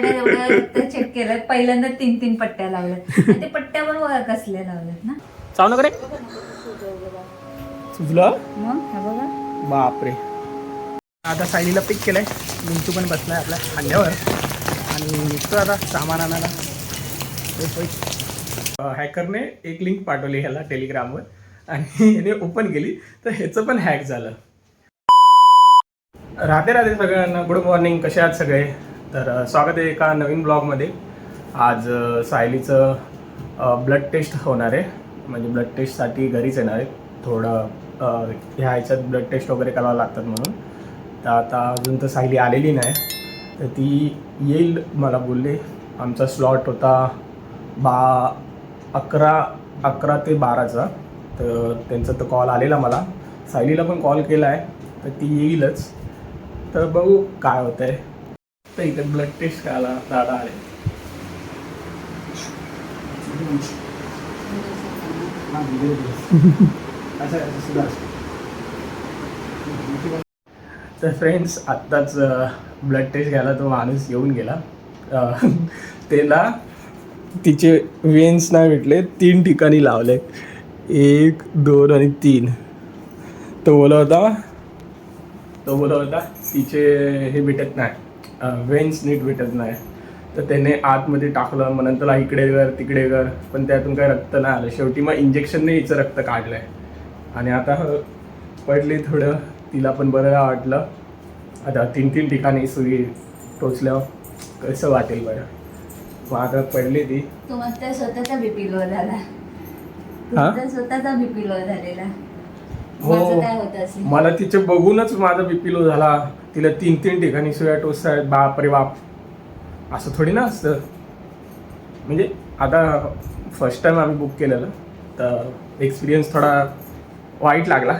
महिन्यात एवढं रक्त चेक केलं. पहिल्यांदा तीन तीन पट्ट्या लावल्यात आणि ते पट्ट्या पण बघा कसल्या लावल्यात ना ना करे सुचलं मग हे बघा. बापरे. आता सायलीला पिक केलंय. मिंटू पण बसलाय आपल्या खांद्यावर. आणि निघतो आता सामान आणायला. हॅकरने एक लिंक पाठवली ह्याला टेलिग्रामवर आणि याने ओपन केली. तर ह्याचं पण हॅक झालं. राधे राधे सगळ्यांना. गुड मॉर्निंग कसे आहात सगळे? तर स्वागत आहे एका नवीन ब्लॉगमध्ये. आज सायलीचं ब्लड टेस्ट होणार आहे. म्हणजे ब्लड टेस्टसाठी घरीच येणार आहे. थोडं ह्या ह्याच्यात ब्लड टेस्ट वगैरे करावं लागतात म्हणून. तर आता अजून तर सायली आलेली नाही. तर ती येईल मला बोलले. आमचा स्लॉट होता बा अकरा अकरा ते बाराचा. तर त्यांचा तर कॉल आलेला मला. सायलीला पण कॉल केला आहे तर ती येईलच. तर बघू काय होतं आहे तर इथे ब्लड टेस्ट करायला दादा आले. तर फ्रेंड्स आत्ताच ब्लड टेस्ट घ्यायला तो माणूस येऊन गेला. त्याला तिचे वेन्स नाही भेटले तीन ठिकाणी लावले. एक दोन आणि तीन. तो बोला होता? तो बोला होता तिचे हे भेटत नाही. वेन्स नीट भेटत नाही. तर त्याने आतमध्ये टाकलं मग नंतर इकडे कर तिकडे कर पण त्यातून काही रक्त नाही आलं. शेवटी मग इंजेक्शनने हिचं रक्त काढलं आहे आणि आता पडली थोडं तिला पण बरं वाटलं. आता तीन तीन ठिकाणी सुई टोचल्यावर कसं वाटेल बरं? मग आता पडली ती. स्वतःचा बीपी लो झाला. स्वतःचा बीपी लो झालेला. हो. काय मला तिचे बघूनच माझा बीपी लो झाला. तिला तीन तीन ठिकाणी सुया टोचतायत बाप रे बाप. असं थोडी ना असतं. म्हणजे आता फर्स्ट टाइम आम्ही बुक केलेलं तर एक्सपिरियन्स थोडा वाईट लागला.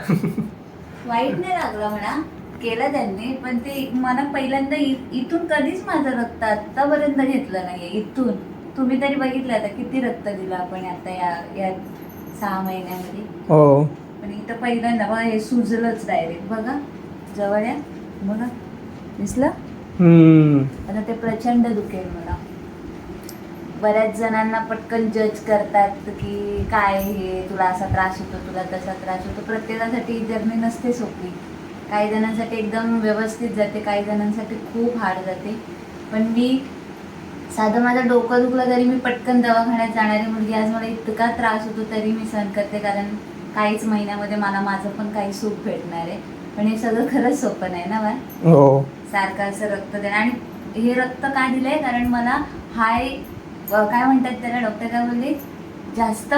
वाईट नाही लागला म्हणा. केलं त्यांनी पण ते मला पहिल्यांदा इथून कधीच माझं रक्त आतापर्यंत घेतलं नाहीये इथून. तुम्ही तरी बघितलं आता किती रक्त दिलं आपण आता या या सहा महिन्यामध्ये. हो. पण इथं पहिल्यांदा बघा हे सुजलंच डायरेक्ट बघा. जवळ या. बघा दिसलं. आता ते प्रचंड दुखेल मला. बऱ्याच जणांना पटकन जज करतात की काय हे तुला असा त्रास होतो तुला तसा त्रास होतो. प्रत्येकासाठी जर्नी नसते सोपी. काही जणांसाठी एकदम व्यवस्थित जाते काही जणांसाठी खूप हार्ड जाते. पण मी साधं माझं डोकं दुखलं तरी मी पटकन दवाखान्यात जाणारी मुलगी. आज मला इतका त्रास होतो तरी मी सहन करते कारण काहीच महिन्यामध्ये मला माझं पण काही सुख भेटणार आहे. पण हे सगळं खरंच सोपं नाही ना बा हो. सारखं असं रक्त देणं. आणि हे रक्त का दिलंय? कारण मला हाय अ, काय म्हणतात त्याला? डॉक्टर काय बोलले? जास्त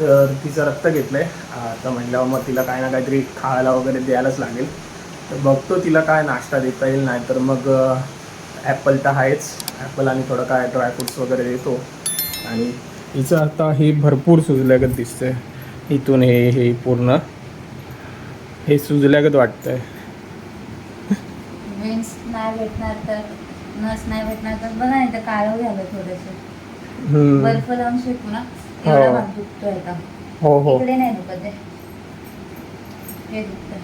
तर तिचं रक्त घेतलंय. आता म्हटल्यावर मग तिला काय ना काहीतरी खायला वगैरे द्यायलाच लागेल. तर बघतो तिला काय नाश्ता देता येईल. नाही तर मग ॲपल तर आहेच. ॲपल आणि थोडं काय ड्रायफ्रुट्स वगैरे देतो. आणि हिचं आता हे भरपूर सुजल्यागत दिसतंय. इथून हे हे पूर्ण. हे सुजल्यागत वाटतंय. वेन्स नाही भेटणार तर नस नाही भेटणार तर बघा नाही तर काळं झालं थोडंसं. हम्म. बर्फ लावून शेकू ना. एवढा हो. भाग दुखतोय आता हो हो. इकडे नाही दुखत आहे. हे दुखतंय.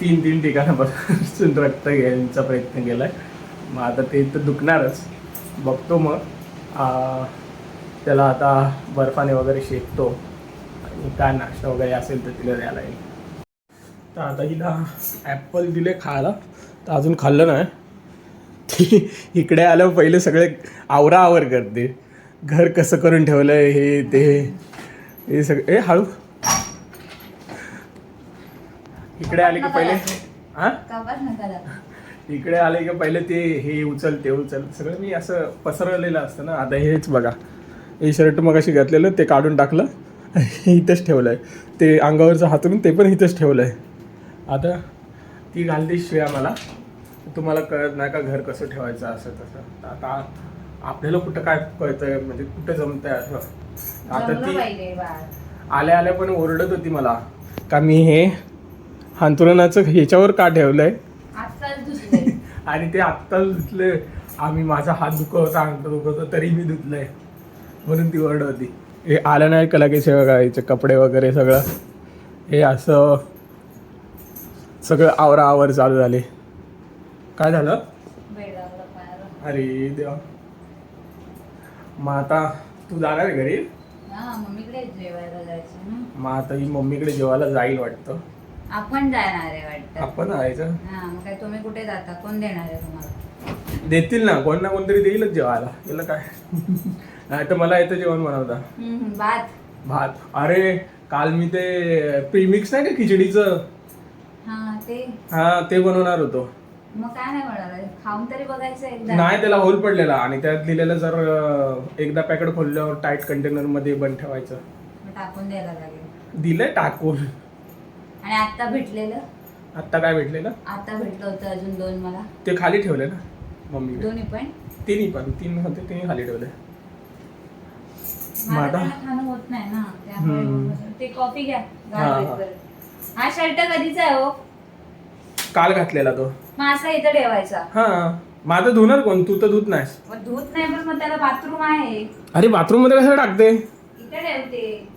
तीन तीन ठिकाणापासून रक्त घ्यायचा प्रयत्न केला आहे मग आता ते तर दुखणारच. बघतो मग. आ, त्याला आता बर्फाने वगैरे शेकतो. आणि काय नाश्ता वगैरे असेल तर तिला द्यायला येईल. तर आता हिला ॲपल दिले खायला. तर अजून खाल्लं नाही. ती इकडे आल्यावर पहिले सगळे आवरा आवर करते. घर कसं करून ठेवलं आहे हे ते हे सगळे. ए हळू. इकडे आले की पहिले हां. इकडे आले की पहिले ते हे उचल ते उचल. सगळं मी असं पसरवलेलं असतं ना. आता हेच बघा. हे शर्ट मग अशी घातलेलं ते काढून टाकलं इथंच ठेवलं आहे ते अंगावरचं हातरून ते पण इथंच ठेवलं आहे आता ती घालते शिव्या मला. तुम्हाला कळत नाही का घर कसं ठेवायचं असं तसं. आता आपल्याला कुठं काय कळतंय? म्हणजे कुठं जमतंय असं? आता ती आल्या आल्या पण ओरडत होती मला. का मी हे हांतरुणाचं ह्याच्यावर का ठेवलंय? आणि ते आत्ताच धुतले आम्ही माझा हात दुखत होता अंग दुखत होतं तरी मी धुतलंय. म्हणून ती ओरड होती. हे आलं नाही का लगेच हे बघा याचे कपडे वगैरे सगळं? हे असं सगळं आवरा आवर चालू झाले. काय झालं? अरे देवा. मग आता तू जाणार आहे घरी? हा मग आता ही मम्मीकडे जेवायला जाईल वाटतं. आपण जाणार आहे वाटतं. आपण जायचं? हा मग काय तुम्ही कुठे जाता? कोण देणार आहे तुम्हाला? देतील ना कोण ना कोणतरी देईलच जेवायला. त्याला काय? नाही तर मला येतं जेवण बनवता. हम्म, भात. भात. अरे काल मी ते प्रीमिक्स नाही का खिचडीचं? हा ते. हा ते बनवणार होतो. मग काय नाही म्हणाला खाऊन तरी बघायचं एकदा. नाही त्याला होल पडलेला आणि त्यात लिहिलेलं जर अं, एकदा पॅकेट खोलल्यावर टाईट कंटेनरमध्ये बंद ठेवायचं. मग टाकून द्यायला लागेल. दिलंय टाकून. आणि आता भेटलेलं? आत्ता काय भेटलेलं? आता भेटलं होतं अजून दोन मला. ते खाली ठेवले ना मम्मी दोन्ही पण? तिन्ही पण. तीन होते तिन्ही खाली ठेवले खाणं होत नाही ना त्यामुळे हम्म. ते कॉफी घ्या हा, हा. हा शर्ट कधीचा आहे हो? काल घातलेला तो. मग असा इथं ठेवायचा. हा माझं धुणार कोण? तू तर धुत नाहीस. मग धूत नाही पण मग त्याला बाथरूम आहे. अरे बाथरूममध्ये कसं टाकते? इथे ठेवते.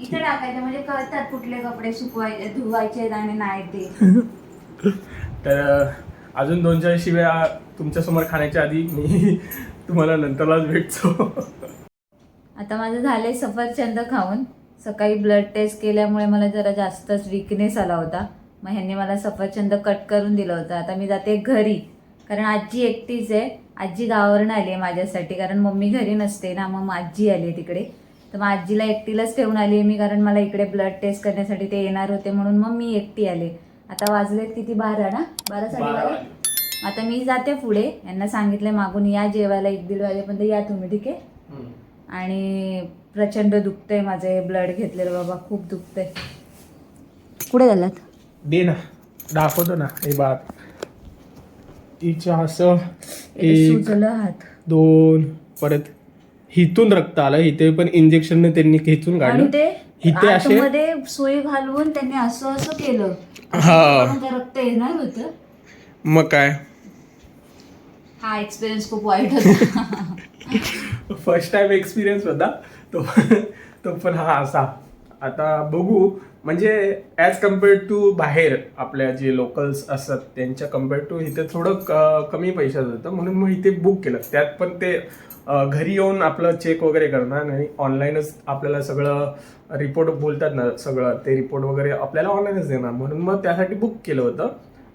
इथे टाकायचं म्हणजे कळतात कुठले कपडे सुकवायचे धुवायचे आणि नाही ते. तर अजून दोन चार शिव्या तुमच्यासमोर खाण्याच्या आधी मी तुम्हाला नंतरलाच भेटतो. आता माझं झालंय सफरचंद खाऊन. सकाळी ब्लड टेस्ट केल्यामुळे मला जरा जास्तच विकनेस आला होता. मग ह्यांनी मला सफरचंद कट करून दिलं होतं. आता मी जाते घरी. कारण आजी एकटीच आहे. आजी गावावरून आली आहे माझ्यासाठी. कारण मम्मी घरी नसते ना मग आजी आली आहे तिकडे. तर मग आजीला एकटीलाच ठेवून आली आहे मी कारण मला इकडे ब्लड टेस्ट करण्यासाठी ते येणार होते म्हणून मग मी एकटी आले. आता वाजलेत किती? बारा ना? बारा साडेबारा आता मी जाते पुढे. यांना सांगितलं मागून या जेवायला एक दीड वाजेपर्यंत या तुम्ही ठीक आहे? आणि प्रचंड दुखतंय माझे ब्लड घेतलेलं बाबा खूप दुखतंय. कुठे झालात? दे ना दाखवतो ना हे बात हिच्या असं एक हात. दोन परत हिथून रक्त आलं. इथे पण इंजेक्शनने त्यांनी खेचून आणि काढलं. ते इथे असे आतमध्ये सुई घालून त्यांनी असं असं केलं. हा. ते रक्त येणार होतं. मग काय? हा एक्सपिरियन्स खूप वाईट होता. फर्स्ट टाइम एक्सपिरियन्स होता. तो तो पण हा असा. आता बघू. म्हणजे ॲज कम्पेअर्ड टू बाहेर आपल्या जे लोकल्स असतात त्यांच्या कम्पेअर्ड टू इथे थोडं क- कमी पैशात होतं. म्हणून मग इथे बुक केलं. त्यात पण ते घरी येऊन आपलं चेक वगैरे करणार आणि ऑनलाईनच आपल्याला सगळं रिपोर्ट बोलतात ना सगळं ते रिपोर्ट वगैरे आपल्याला ऑनलाईनच देणार. म्हणून मग त्यासाठी बुक केलं होतं.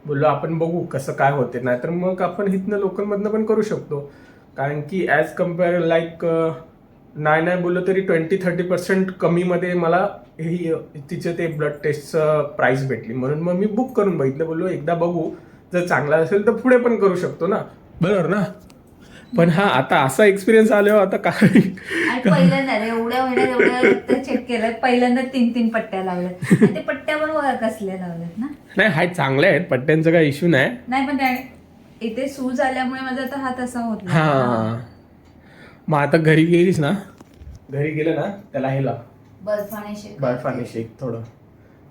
बोललो आपण बघू कसं काय होते. नाहीतर मग आपण इथनं लोकलमधनं पण करू शकतो. कारण की ॲज कंपेअर लाईक नाही नाही बोललो तरी ट्वेंटी थर्टी पर्सेंट कमीमध्ये मला ही तिचे ते ब्लड टेस्टचं प्राईस भेटली. म्हणून मग मी बुक करून बघितलं. बोललो एकदा बघू. जर चांगला असेल तर पुढे पण करू शकतो ना. बरोबर ना? पण हा आता असा एक्सपिरियन्स आल्यावर आता काय? पहिल्यांदा रे, एवढ्या महिन्यात एवढ्या रक्त चेक केलं पहिल्यांदा तीन तीन पट्ट्या ते पट्ट्या पण कसल्या लावल्यात ना? नाही हाय चांगले आहेत. पट्ट्यांचा काही इश्यू नाही. नाही पण त्या इथे सूज आल्यामुळे माझा आता हात असा होत नाही. हा मग आता घरी गेलीस ना घरी गेलं ना त्याला हे लाव बर्फाने शेक बर्फाने शेक थोडं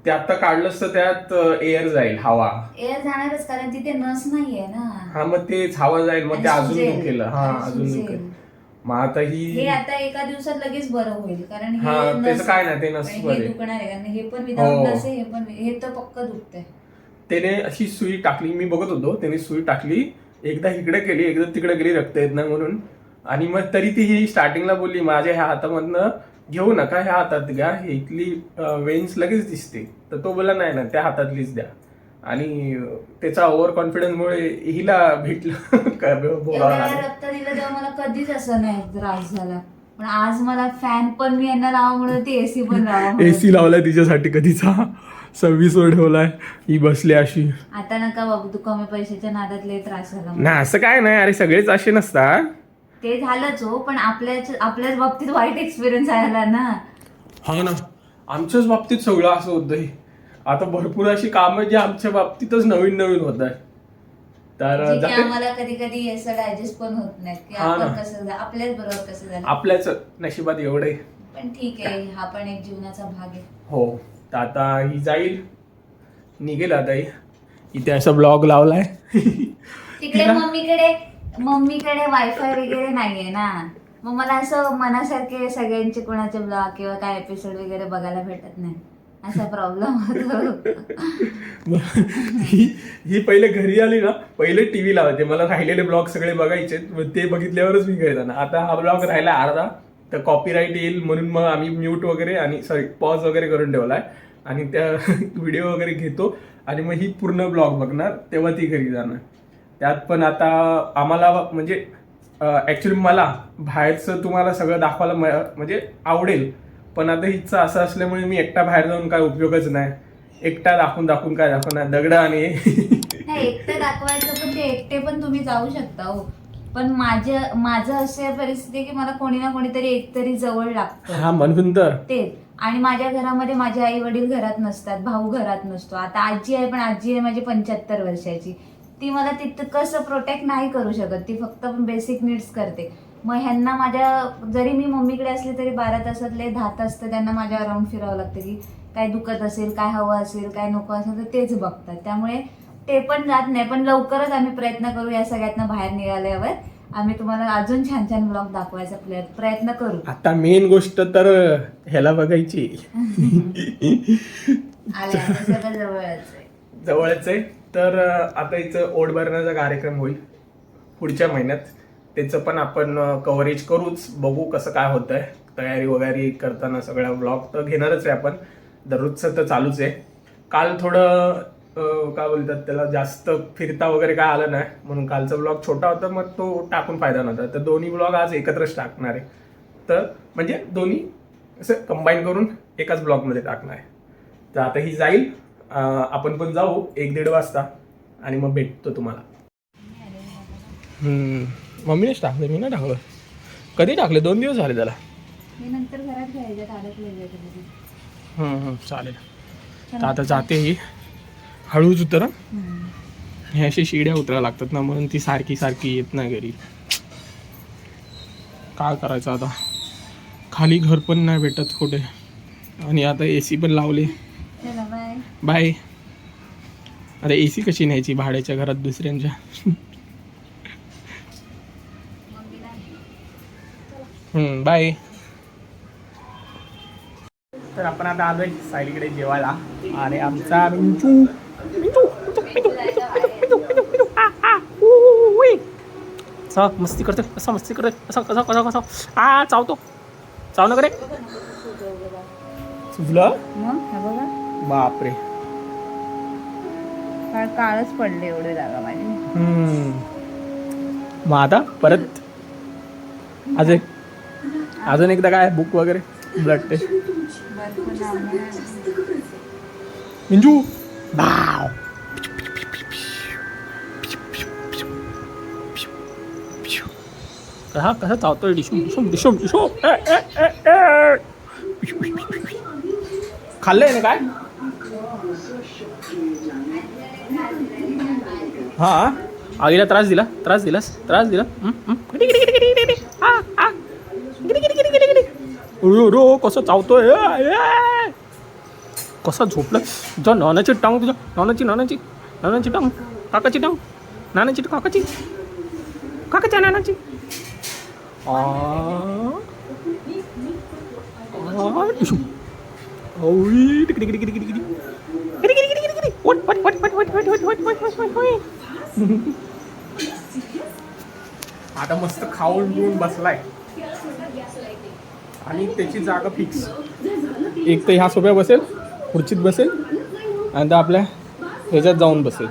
ते आता काढलंस तर त्यात एअर जाईल हवा एअर जाणारच कारण तिथे नस नाहीये ना हा मग तेच हवा जाईल मग ते आणि अजून सुजेल. दुखेल हा आणि अजून सुजेल. दुखेल मग आता हे ही आता एका दिवसात लगेच बरं होईल कारण हा, हे त्याचं नस- काय नाही, ते नस आणि बरे. हे दुखणार आहे कारण हे पण विदाउट हो. नस आहे हे पण हे तर पक्क दुखतंय त्याने अशी सुई टाकली मी बघत होतो त्याने सुई टाकली एकदा इकडे केली एकदा तिकडे गेली रक्त येत नाही म्हणून. आणि मग तरी ती ही स्टार्टिंगला बोलली माझ्या ह्या हातामधनं घेऊ नका ह्या हातात घ्या ही इथली वेन्स लगेच दिसते. तर तो बोला नाही ना त्या हातातलीच द्या. आणि त्याचा ओव्हर कॉन्फिडन्समुळे हिला भेटलं. रक्त दिलं तेव्हा मला कधीच असं नाही त्रास झाला. पण आज मला फॅन पण मी यांना लावा म्हणून ती एसी पण लावा. एसी लावलाय तिच्यासाठी कधीचा. सव्वीस वर ठेवलाय. ही बसली अशी. आता नका बाबू तू कमी पैशाच्या नादात लय त्रास झाला मला. नाही असं काय नाही अरे सगळेच असे नसतात ते झालंच हो पण आपल्याच आपल्याच बाबतीत वाईट एक्सपिरियन्स आला ना. हा ना आमच्याच बाबतीत सगळं असं होतंय. आता भरपूर अशी कामं जी आमच्या बाबतीतच नवीन नवीन होत आहे तर जे की जाते. आम्हाला कधी कधी असं डायजेस्ट पण होत नाही की हा आपण ना. कसं झा- आपल्याच बरोबर कसं झालं. आपल्याच नशिबात एवढे पण ठीक आहे हा पण एक जीवनाचा भाग आहे. हो. तर आता ही जाईल. निघेल आता ही. इथे असा ब्लॉग लावलाय. तिकडे मम्मीकडे मम्मीकडे वायफाय वगैरे नाहीये ना. मग मला असं मनासारखे सगळ्यांचे कोणाचे ब्लॉग किंवा काय एपिसोड वगैरे बघायला भेटत नाही. असा प्रॉब्लेम होतो. ही ही पहिले घरी आली ना पहिले टी व्ही लावायचे. मला राहिलेले ब्लॉग सगळे बघायचे. ते बघितल्यावरच मी घरी जाणार. आता हा ब्लॉग राहिला अर्धा. तर कॉपीराईट येईल म्हणून मग आम्ही म्यूट वगैरे आणि सॉरी पॉज वगैरे करून ठेवला आहे आणि त्या व्हिडिओ वगैरे घेतो. आणि मग ही पूर्ण ब्लॉग बघणार तेव्हा ती घरी जाणार. त्यात पण आता आम्हाला म्हणजे ॲक्च्युली मला बाहेरचं तुम्हाला सगळं दाखवायला म- म्हणजे आवडेल. पण आता इच्छा असं असल्यामुळे मी एकटा बाहेर जाऊन काय उपयोगच नाही. एकटा दाखवून दाखवून काय दाखवणार? दगड आणि एकटं दाखवायचं पण ते एकटे पण तुम्ही जाऊ शकता हो. पण माझं माझं अशी परिस्थिती की मला कोणी ना कोणीतरी एकतरी जवळ लागतं. हा म्हणून तर तेच आणि माझ्या घरामध्ये माझे आई वडील घरात नसतात भाऊ घरात नसतो. आता आजी आहे पण आजी आहे माझी पंच्याहत्तर वर्षाची. ती मला तिथं कसं प्रोटेक्ट नाही करू शकत. ती फक्त बेसिक नीड्स करते. मग ह्यांना माझ्या जरी मी मम्मीकडे असली तरी बारा तासातले दहा तास तर त्यांना माझ्या अराउंड फिरावं लागतं की काय दुखत असेल काय हवं असेल काय नको असेल तर तेच बघतात. त्यामुळे ते पण जात नाही. पण लवकरच आम्ही प्रयत्न करू या सगळ्यातनं बाहेर निघाल्यावर. आम्ही तुम्हाला अजून छान छान ब्लॉग दाखवायचा प्ले- प्रयत्न करू. आता मेन गोष्ट तर ह्याला बघायची. जवळच आहे. जवळच आहे. तर आता इथं ओढ भरण्याचा कार्यक्रम होईल. पुढच्या महिन्यात. त्याचं पण आपण कव्हरेज करूच. बघू कसं काय होतं आहे तयारी वगैरे करताना सगळ्या ब्लॉग तर घेणारच आहे आपण. दररोजचं तर चालूच आहे. काल थोडं काय बोलतात त्याला जास्त फिरता वगैरे काय आलं नाही. म्हणून कालचा ब्लॉग छोटा होता मग तो टाकून फायदा नव्हता. तर दोन्ही ब्लॉग आज एकत्रच टाकणार आहे. तर म्हणजे दोन्ही असं कंबाईन करून एकाच ब्लॉगमध्ये टाकणार आहे. तर आता ही जाईल. आपण पण जाऊ एक दीड वाजता आणि मग भेटतो तुम्हाला. मम्मीनेच टाकले मी ना टाकलं. कधी टाकले दोन दिवस झाले त्याला. चालेल. आता जाते ही. हळूच उतर. हं. हे अशी शिड्या उतरायला लागतात ना म्हणून ती सारखी सारखी येत नाही घरी. काय करायचं आता? खाली घर पण नाही भेटत कुठे. आणि आता ए सी पण लावले. चला बाय बाय अरे ए सी कशी न्यायची? भाड्याच्या घरात दुसऱ्यांच्या. हम्म, बाय तर आपण आता आलोय सायलीकडे जेवायला. आणि आमचा मिंचू मिंचू, मिंचू, मिंचू, मिंचू, मिंचू, मिंचू, मिंचू, आ, आ, ऊ, ऊ, उई. असा मस्ती करतोय असा मस्ती करतोय असा कसा कसा कसा? आ चावतो चाव ना करे सुजलं मग हा बघा. बापरे. काळ काळच पडले एवढे जागा माझी. हम्म. मग आता परत? अजून? एक अजून एकदा काय? बुक वगैरे? ब्लड टेस्ट मिंजू बाव कसा कसा चावतोय डिशूम डिशूम डिशूम डिशूम ए, ए, ए, ए. खाल्लंय ना काय हा आईला त्रास दिला त्रास दिलास त्रास दिला हं, हं. गिडी, गिडी, गिडी, गिडी, गिडी. आ, आ. गिडी, गिडी, गिडी, गिडी, गिडी. अयो, रो कसं चावतोय ए, ए. कसा झोपला तुझ्या नानाची टांग तुझ्या नानाची नानाची नानाची टांग काकाची टांग नानाची काकाची काकाच्या नानाची आता मस्त खाऊन पिऊन बसलाय. आणि त्याची जागा फिक्स एक तर ह्या सोप्या बसेल खुर्चीत बसेल आणि तर आपल्या ह्याच्यात जाऊन बसेल.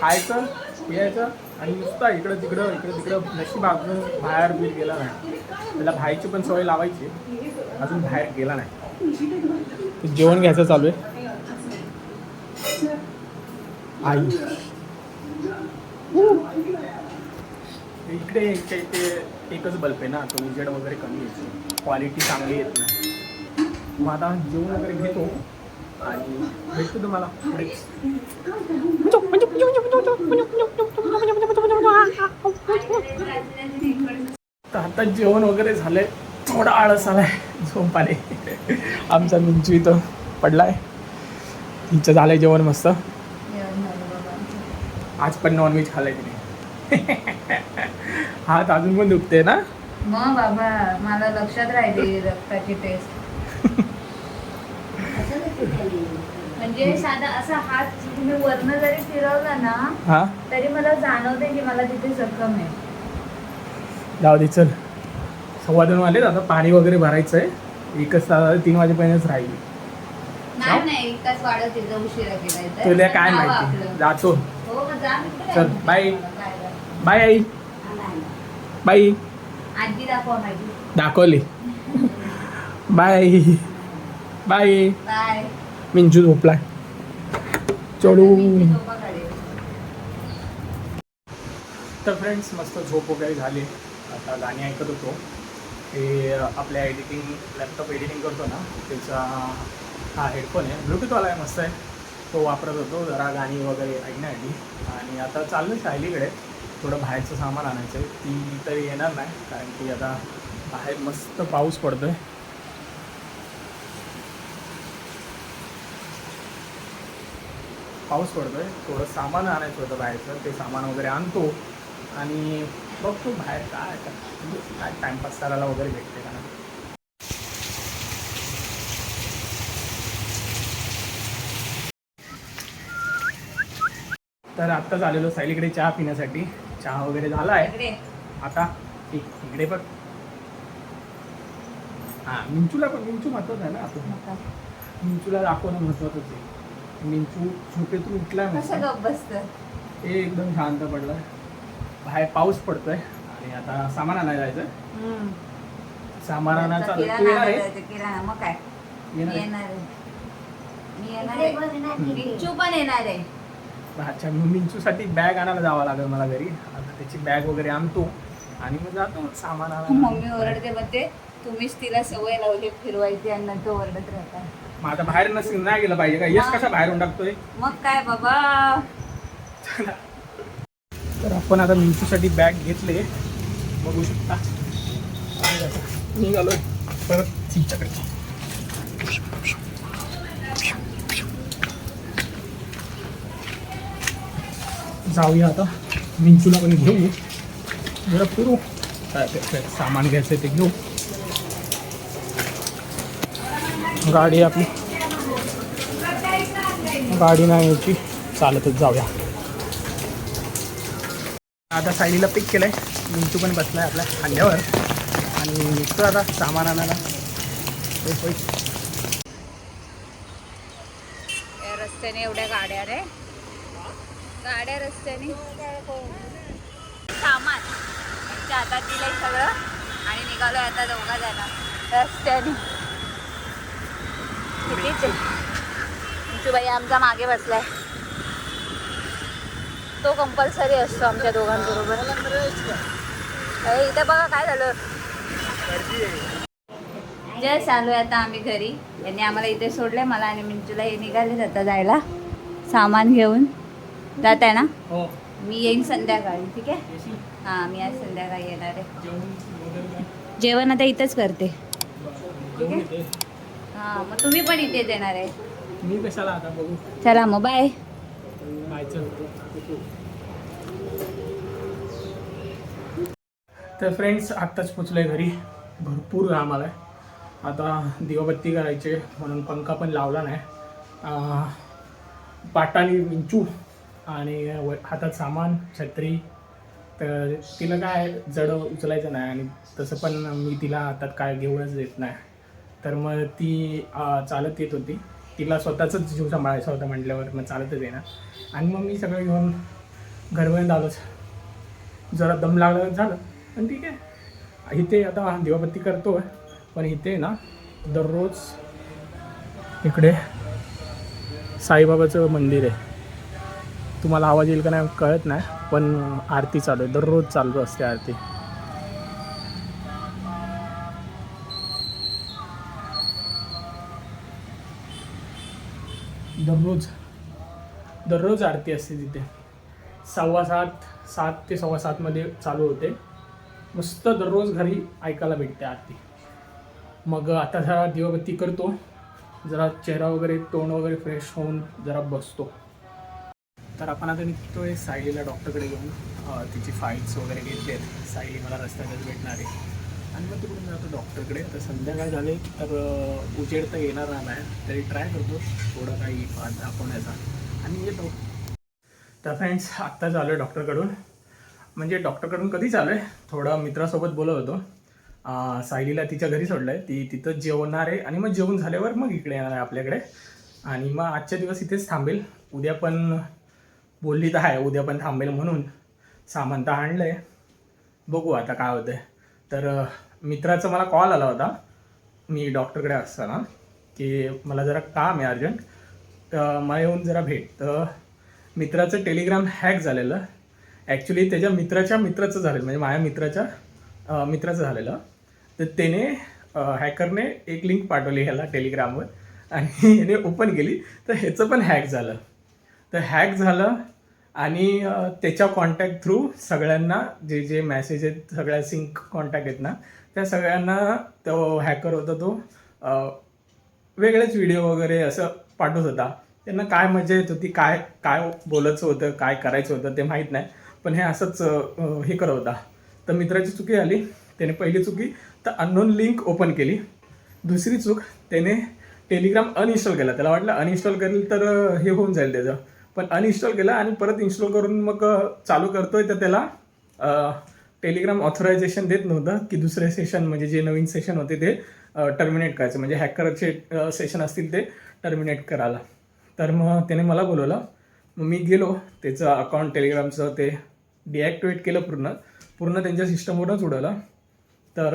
खायचं पियायचं? आणि नुसतं इकडं तिकडं इकडं तिकडं नशीब अजून बाहेर बीर गेला नाही. त्याला बाहेरची पण सवय लावायची. अजून बाहेर गेला नाही. जेवण घ्यायचं चालू आहे? आई. इकडे इथे एकच बल्ब आहे ना तो उजेड वगैरे कमी येतो. क्वालिटी चांगली येत नाही. मग आता जेवण वगैरे घेतो. आणि भेटतो तुम्हाला तर आता जेवण वगैरे झालंय. थोडा आळस आलाय झोप आले आमचा मिंचू इथं पडलाय. हिचं झालंय जेवण मस्त. आज पण नॉनव्हेज खाल्लंय तिने. हात अजून पण दुखते ना? मग बाबा मला लक्षात राहिली रक्ताची टेस्ट म्हणजे साधा असा हात तुम्ही वरनं जरी फिरवला ना हा? तरी मला जाणवते की मला तिथे जखम आहे. जाऊ दे चल. सव्वा दोन वाजलेत आता पाणी वगैरे भरायचं आहे एकच तास तीन वाजेपर्यंतच राहील. नाही नाही एक तास वाढत तिथं उशिरा केलाय तर. तुला काय नाव माहिती? आपलं. जातो. हो मग जा तिकडे. चल, बाय. Bye, bye. बाय आई. बाय आजी दाखवा माझी. दाखवली. बाय. बाय. बाय. मिंचू झोपलाय. चढू. तर फ्रेंड्स मस्त झोप वगैरे झाली. आता गाणी ऐकत होतो. ते आपल्या एडिटिंग लॅपटॉप एडिटिंग करतो ना त्याचा हा हेडफोन आहे. ब्लूटूथवाला आहे मस्त आहे. तो वापरत होतो जरा गाणी वगैरे ऐकण्यासाठी. आणि आता चाललं शायलीकडे. थोडं बाहेरचं सामान आणायचं आहे ती तरी येणार नाही कारण की आता बाहेर मस्त पाऊस पडतो आहे पाऊस पडतोय थोडं सामान आणायचं होतं बाहेरचं ते सामान वगैरे आणतो. आणि बघतो बाहेर काय काय म्हणजे काय टाईमपास करायला वगैरे भेटते का नाही. तर आत्ताच आलेलो सायलीकडे चहा पिण्यासाठी. चहा वगैरे झाला आहे. आता इकडे बघ. हां मिंचूला पण मिंचू महत्वाचं आहे ना. आपण. मिंचूला दाखवणं महत्वाचंच आहे. मिंचू झोपेतून. कसं बसत हे एकदम शांत पडलाय बाहेर पाऊस पडतोय आणि आता सामान आणायला जायचं सामान आणायला चालू तू येणार आहे? किराणा. मग काय? मी येणार आहे? येणार आहे. मी येणार आहे. मिंचू पण येणार आहे. अच्छा. मग मिंचूसाठी बॅग आणायला जावं लागेल मला घरी. आता त्याची बॅग वगैरे आणतो आणि मग जातो. सामान मम्मी आणायला ओरडते म्हणते तुम्हीच तिला सवय लावली फिरवायची आणि नंतर ओरडत राहता. मग आता बाहेर नसेल नाही गेलं पाहिजे का? यश कसा बाहेरून टाकतोय मग काय बाबा? तर आपण आता मिंचूसाठी बॅग घेतले. बघू शकता. निघालोय. परत तिच्याकडे. जाऊया आता. मिंचूला पण घेऊ. जरा फिरू. काय सामान घ्यायचं ते घेऊ. गाडी आपली. गाडी नाही यायची. चालतच जाऊया. आता सायलीला पिक केलंय. मिंचू पण बसलाय आपल्या खांद्यावर. आणि निघतो आता सामान आणायला. रस्त्याने एवढ्या गाड्या रे. गाड्या रस्त्याने. सामान. त्यांच्या हातात दिलंय सगळं. आणि निघालोय आता दोघा जायला रस्त्याने. आहे. बाई आमचा मागे बसलाय. तो कंपल्सरी असतो आमच्या दोघांबरोबर. अरे, इथे बघा काय झालं. जस्ट आलोय आता आम्ही घरी. यांनी आम्हाला इथे सोडले मला आणि मिंचूला हे निघाले आता जायला. सामान घेऊन. जात आहे ना? हो. मी येईन संध्याकाळी ठीक आहे? हां मी आज संध्याकाळी येणार आहे. जेवण आता इथंच करते. जेवण येते. हां मग तुम्ही पण इथेच येणार आहे. मी कशाला आता बघू? चला मग बाय जायचं तर फ्रेंड्स आत्ताच पोचलोय घरी. भरपूर घाम आलाय. आता दिवाबत्ती करायचे म्हणून पंखा पण लावला नाही. पाटाने विंचू आणि हातात सामान छत्री. तर तिला काय जड उचलायचं नाही आणि तसं पण मी तिला हातात काय घेऊनच देत नाही. तर मग ती चालत येत होती. तिला स्वतःच जीव सांभाळायचा होता म्हटल्यावर मग चालतच येणार. आणि मग मी सगळं घेऊन घरपर्यंत आलोच जरा दम लागला झालं. पण ठीक आहे. इथे आता दिवाबत्ती करतो पण इथे ना दररोज इकडे साईबाबाचं मंदिर आहे. तुम्हाला आवाज येईल का नाही कळत नाही. पण आरती चालू आहे. दररोज चालू असते आरती. दररोज दररोज आरती असते तिथे. सव्वा सात सात ते सव्वा सातमध्ये चालू होते. मस्त दररोज घरी ऐकायला भेटते आरती. मग आता जरा दिवाबत्ती करतो. जरा चेहरा वगैरे तोंड वगैरे फ्रेश होऊन जरा बसतो. तर आपण आता निघतोय सायलीला डॉक्टरकडे घेऊन. तिची फाईल्स वगैरे घेतले आहेत सायली मला रस्त्यातच भेटणार आहे. आणि मग तिकडून जातो डॉक्टरकडे. तर संध्याकाळ झाले तर उजेड तर येणार नाही तरी ट्राय करतो थोडं काही पाहत दाखवण्याचा आणि येतो. तर फ्रेंड्स आत्ता झालो आहे डॉक्टरकडून. म्हणजे डॉक्टरकडून कधी चालू आहे थोडं मित्रासोबत बोलत होतो. सायलीला तिच्या घरी सोडलं आहे ती तिथं जेवणार आहे आणि मग जेवण झाल्यावर मग इकडे येणार आहे आपल्याकडे. आणि मग आजच्या दिवस इथेच थांबेल. उद्या पण बोलली तर आहे उद्या पण थांबेल म्हणून सामान तर आणलं आहे बघू आता काय होतंय. तर मित्राचा मला कॉल आला होता. मी डॉक्टरकडे असताना की मला जरा काम आहे अर्जंट तर मला येऊन जरा भेट. तर मित्राचं टेलिग्राम हॅक झालेलं. ॲक्च्युली त्याच्या मित्राच्या मित्राचं झालेलं. म्हणजे माझ्या मित्राच्या मित्राचं झालेलं. तर त्याने हॅकरने एक लिंक पाठवली ह्याला टेलिग्रामवर आणि याने ओपन केली. तर ह्याचं पण हॅक झालं. तर हॅक झालं आणि त्याच्या कॉन्टॅक्ट थ्रू सगळ्यांना जे जे मॅसेज आहेत सगळ्या सिंक कॉन्टॅक्ट आहेत ना त्या सगळ्यांना तो हॅकर होता तो वेगळेच व्हिडिओ वगैरे असं पाठवत होता. त्यांना काय मजा येत होती काय काय बोलायचं होतं काय करायचं होतं ते माहीत नाही. पण हे असंच हे करत होता. तर मित्राची चुकी आली त्याने पहिली चुकी तर अननोन लिंक ओपन केली. दुसरी चूक त्याने टेलिग्राम अनइन्स्टॉल केला. त्याला वाटलं अनइन्स्टॉल करेल तर हे होऊन जाईल त्याचं. पण अनइन्स्टॉल केला आणि परत इन्स्टॉल करून मग चालू करतोय तर त्याला टेलिग्राम ऑथरायझेशन देत नव्हतं की दुसरे सेशन म्हणजे जे नवीन सेशन होते ते टर्मिनेट करायचं. म्हणजे हॅकरचे सेशन असतील ते टर्मिनेट करायला. तर मग त्याने मला बोलवलं. मग मी गेलो. त्याचं अकाउंट टेलिग्रामचं ते डिॲक्टिवेट केलं पूर्ण. पूर्ण त्यांच्या सिस्टमवरूनच उडवलं. तर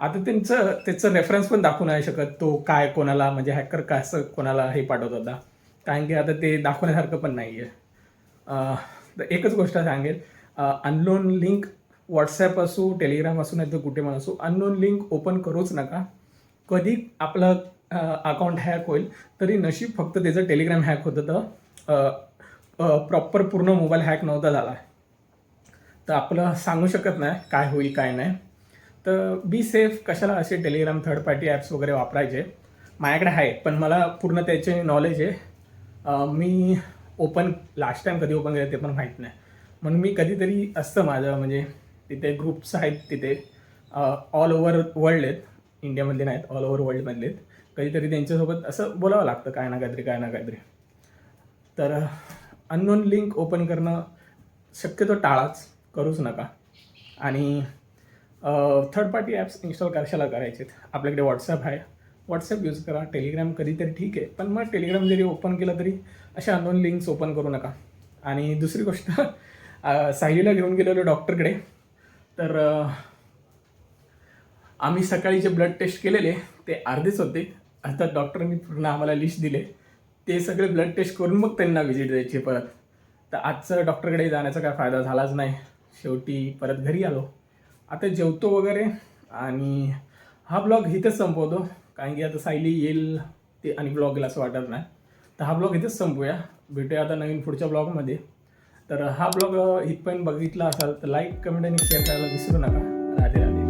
आता त्यांचं त्याचं रेफरन्स पण दाखवू नाही शकत. तो काय कोणाला म्हणजे हॅकर काय असं कोणाला हे पाठवत होता. कारण की आता ते दाखवण्यासारखं पण नाही आहे तर एकच गोष्ट सांगेल. अनलोन लिंक व्हॉट्सॲप असू टेलिग्राम असू नाही तर कुठे पण असू अननोन लिंक ओपन करूच नका. कधी आपलं अकाउंट हॅक होईल तरी नशीब फक्त त्याचं टेलिग्राम हॅक होतं तर प्रॉपर पूर्ण मोबाईल हॅक नव्हता झाला. तर आपलं सांगू शकत नाही काय होईल काय नाही. तर बी सेफ कशाला असे टेलिग्राम थर्ड पार्टी ॲप्स वगैरे वापरायचे? माझ्याकडे आहे पण मला पूर्ण त्याचे नॉलेज आहे. मी ओपन लास्ट टाईम कधी ओपन केलं ते पण माहीत नाही. म्हणून मी कधीतरी असतं माझं म्हणजे तिथे ग्रुप्स आहेत तिथे ऑल ओव्हर वर्ल्ड आहेत. इंडियामधले नाहीत ऑल ओव्हर वर्ल्डमधले आहेत. कधीतरी त्यांच्यासोबत असं बोलावं लागतं काय ना काहीतरी काय ना काहीतरी. तर अननोन लिंक ओपन करणं शक्यतो टाळाच करूच नका. आणि थर्ड पार्टी ॲप्स इन्स्टॉल कशाला करायचे आपल्याकडे व्हॉट्सअप आहे. व्हॉट्सअप यूज करा. टेलिग्राम कधीतरी ठीक आहे पण मग टेलिग्राम जरी ओपन केलं तरी अशा अननोन लिंक्स ओपन करू नका. आणि दुसरी गोष्ट साहिलीला घेऊन गेलेलो डॉक्टरकडे तर आम्ही सकाळी जे ब्लड टेस्ट केलेले ते अर्धेच होते. अर्थात डॉक्टरांनी पूर्ण आम्हाला लिस्ट दिले. ते सगळे ब्लड टेस्ट करून मग त्यांना व्हिजिट द्यायची परत. तर आजचं डॉक्टरकडे जाण्याचा काय फायदा झालाच नाही. शेवटी परत घरी आलो. आता जेवतो वगैरे आणि हा ब्लॉग इथेच संपवतो. कारण की आता सायली येईल ते आणि ब्लॉगला असं वाटत नाही. तर हा ब्लॉग इथेच संपूया. भेटूया आता नवीन पुढच्या ब्लॉगमध्ये तर हा ब्लॉग इथपर्यंत बघितला असाल तर लाईक कमेंट आणि शेअर करायला विसरू नका. राधे राधे.